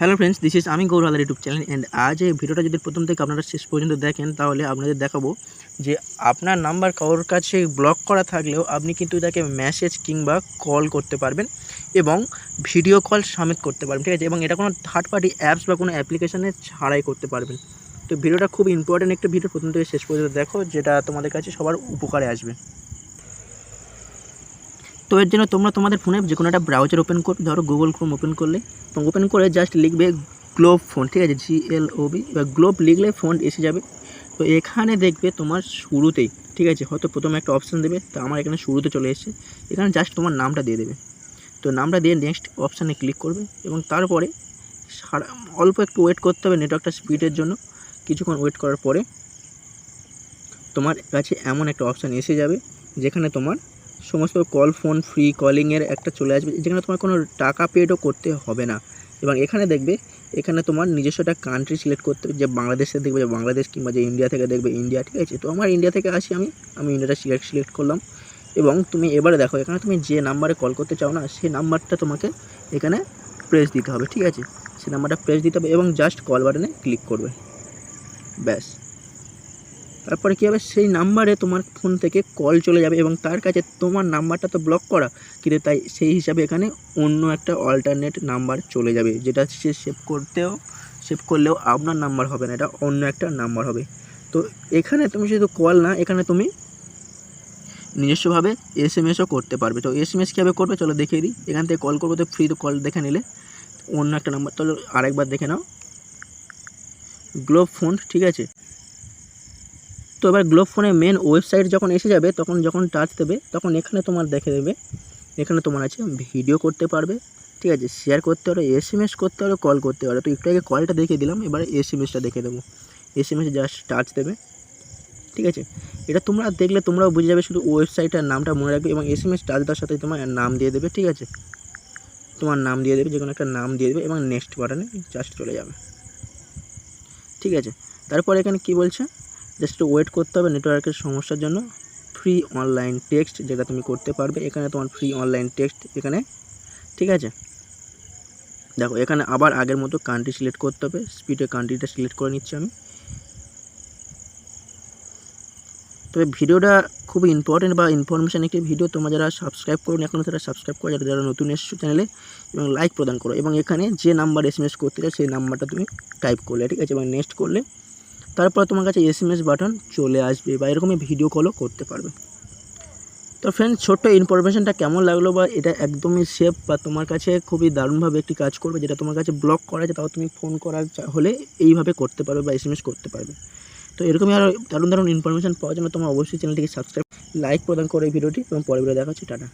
Hello friends this is আমি গৌরহালার YouTube channel and আজ এই ভিডিওটা যদি প্রথম থেকে আপনারা শেষ পর্যন্ত দেখেন, তাহলে আপনাদের দেখাবো যে আপনার নাম্বার কারোর কাছে ব্লক করা থাকলেও আপনি কিন্তু তাকে মেসেজ কিংবা কল করতে পারবেন এবং ভিডিও কল সমেত করতে পারবেন, ঠিক আছে? এবং এটা কোনো থার্ড পার্টি অ্যাপস বা কোনো অ্যাপ্লিকেশানে ছাড়াই করতে পারবেন। তো ভিডিওটা খুব ইম্পর্টেন্ট একটা ভিডিও প্রথম থেকে শেষ পর্যন্ত দেখো, যেটা তোমাদের কাছে সবার উপকারে আসবে। তো এর জন্য তোমরা তোমাদের ফোনে যে কোনো একটা ব্রাউজার ওপেন করবে ধরো গুগল ক্রোম ওপেন করলে এবং ওপেন করে জাস্ট লিখবে গ্লোব ফোন ঠিক আছে? জি এল ও বি এবার গ্লোব লিখলে ফোন এসে যাবে। তো এখানে দেখবে তোমার শুরুতেই, ঠিক আছে? হয়তো প্রথমে একটা অপশান দেবে, তো আমার এখানে শুরুতে চলে এসেছে। এখানে জাস্ট তোমার নামটা দিয়ে দেবে। তো নামটা দিয়ে নেক্সট অপশানে ক্লিক করবে এবং তারপরে সারা, অল্প একটু ওয়েট করতে হবে নেটওয়ার্কটা স্পিডের জন্য। কিছুক্ষণ ওয়েট করার পরে তোমার কাছে এমন একটা অপশান এসে যাবে, যেখানে তোমার সমস্ত কল ফোন ফ্রি কলিংয়ের একটা চলে আসবে। যেখানে তোমার কোনো টাকা পেডও করতে হবে না। এবং এখানে দেখবে, এখানে তোমার নিজস্ব একটা কান্ট্রি সিলেক্ট করতে যে বাংলাদেশে দেখবে, যে বাংলাদেশ কিংবা যে ইন্ডিয়া থেকে দেখবে ইন্ডিয়া ঠিক আছে? তো আমার ইন্ডিয়া থেকে আসি আমি। আমি ইন্ডিয়াটা সিলেক্ট সিলেক্ট করলাম। এবং তুমি এবারে দেখো, এখানে তুমি যে নাম্বারে কল করতে চাও না, সেই নাম্বারটা তোমাকে এখানে প্রেস দিতে হবে, ঠিক আছে? সেই নাম্বারটা প্রেস দিতে হবে এবং জাস্ট কল বাটনে ক্লিক করবে। ব্যাস। তারপরে কী হবে? সেই নাম্বারে তোমার ফোন থেকে কল চলে যাবে এবং তার কাছে তোমার নাম্বারটা তো ব্লক করা। কিন্তু তাই সেই হিসাবে এখানে অন্য একটা অল্টারনেট নাম্বার চলে যাবে। যেটা সে সেভ করতেও সেভ করলেও আপনার নাম্বার হবে না, এটা অন্য একটা নাম্বার হবে। তো এখানে তুমি শুধু কল না, এখানে তুমি নিজস্বভাবে এস এম এসও করতে পারবে। তো এস এম এস কীভাবে করবে? চলো দেখিয়ে দিই। এখান থেকে কল করব, তো ফ্রি তো কল দেখে নিলে। অন্য একটা নাম্বার, চলো আরেকবার দেখে নাও। গ্লোব ফোন ঠিক আছে? তো এবার গ্লোব ফোনে মেন ওয়েবসাইট যখন এসে যাবে, তখন যখন টাচ দেবে, তখন এখানে তোমার দেখে দেবে। এখানে তোমার আছে ভিডিও করতে পারবে, ঠিক আছে? শেয়ার করতে পারো এস করতে পারো কল করতে পারো তো একটু আগে কলটা দেখে দিলাম, এবারে এসটা দেখে দেবো। এস এম এসে জাস্ট টাচ দেবে, ঠিক আছে? এটা তোমরা দেখলে তোমরাও বুঝে যাবে শুধু ওয়েবসাইটের নামটা মনে রাখবে এবং এস এম এস টাচ দেওয়ার সাথে তোমার নাম দিয়ে দেবে, ঠিক আছে? তোমার নাম দিয়ে দেবে যে কোনো একটা নাম দিয়ে দেবে এবং নেক্সট বাটনে জাস্ট চলে যাবে, ঠিক আছে? তারপর এখানে কি বলছে? জাস্ট ওয়েট করতে হবে নেটওয়ার্কের সমস্যার জন্য। ফ্রি অনলাইন টেক্সট যেটা তুমি করতে পারবে, এখানে তোমার ফ্রি অনলাইন টেক্সট এখানে, ঠিক আছে? দেখো, এখানে আবার আগের মতো কান্ট্রি সিলেক্ট করতে হবে স্পিডে কান্ট্রিটা সিলেক্ট করে নিচ্ছি আমি। তবে ভিডিওটা খুব ইম্পর্টেন্ট বা ইনফরমেশান একটি ভিডিও তোমরা যারা সাবস্ক্রাইব করুন এখনও তারা সাবস্ক্রাইব করো, যারা যারা নতুন এসছো চ্যানেলে এবং লাইক প্রদান করো। এবং এখানে যে নাম্বার এস করতে চাই সেই নাম্বারটা তুমি টাইপ করলে, ঠিক আছে? এবং নেক্সট করলে তারপর তোমার কাছে এস বাটন চলে আসবে বা এরকমই ভিডিও কলও করতে পারবে। তো ফ্রেন্ড ছোট্ট ইনফরমেশনটা কেমন লাগল বা এটা একদমই সেফ বা তোমার কাছে খুবই দারুণভাবে একটি কাজ করবে যেটা তোমার কাছে ব্লক করা আছে, তাও তুমি ফোন করার হলে এইভাবে করতে পারবে বা এস করতে পারবে। তো এরকমই আরও দারুণ দারুণ ইনফরমেশন পাওয়ার জন্য তোমার অবশ্যই চ্যানেলটিকে সাবস্ক্রাইব লাইক প্রদান করে এই ভিডিওটি এবং পরে ভিডিও দেখা হচ্ছে টাটা।